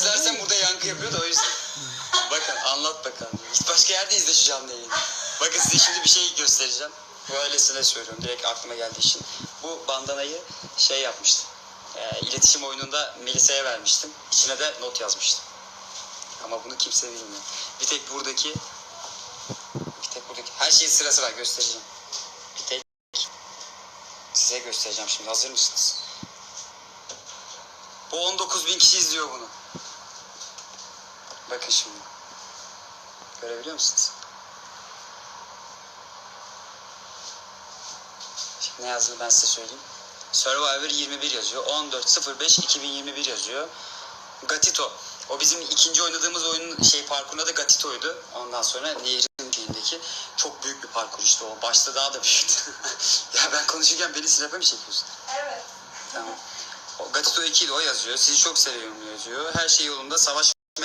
izlersen burada yankı yapıyor da o yüzden. Bakın anlat bakalım. Git başka yerde izle şu canlı yayını. Bakın size şimdi bir şey göstereceğim. Böylesine söylüyorum. Direkt aklıma geldiği için. Bu bandanayı şey yapmıştım. Ee, iletişim oyununda Melisa'ya vermiştim. İçine de not yazmıştım. Ama bunu kimse bilmiyor. Bir tek buradaki bir tek buradaki her şeyin sırası var göstereceğim. Bir tek size göstereceğim şimdi. Hazır mısınız? Bu 19 bin kişi izliyor bunu. Bakın şimdi. Görebiliyor musunuz? Şimdi ne yazdığını ben size söyleyeyim. Survivor 21 yazıyor. 14.05.2021 yazıyor. Gatito. O bizim ikinci oynadığımız oyunun şey parkurunda da Gatito'ydu. Ondan sonra Nehir'in şeyindeki çok büyük bir parkur işte o. Başta daha da büyüktü. ya ben konuşurken beni sinapa mı çekiyorsun? Evet. Tamam. O Gatito 2 de o yazıyor. Sizi çok seviyorum yazıyor. Her şey yolunda. Savaş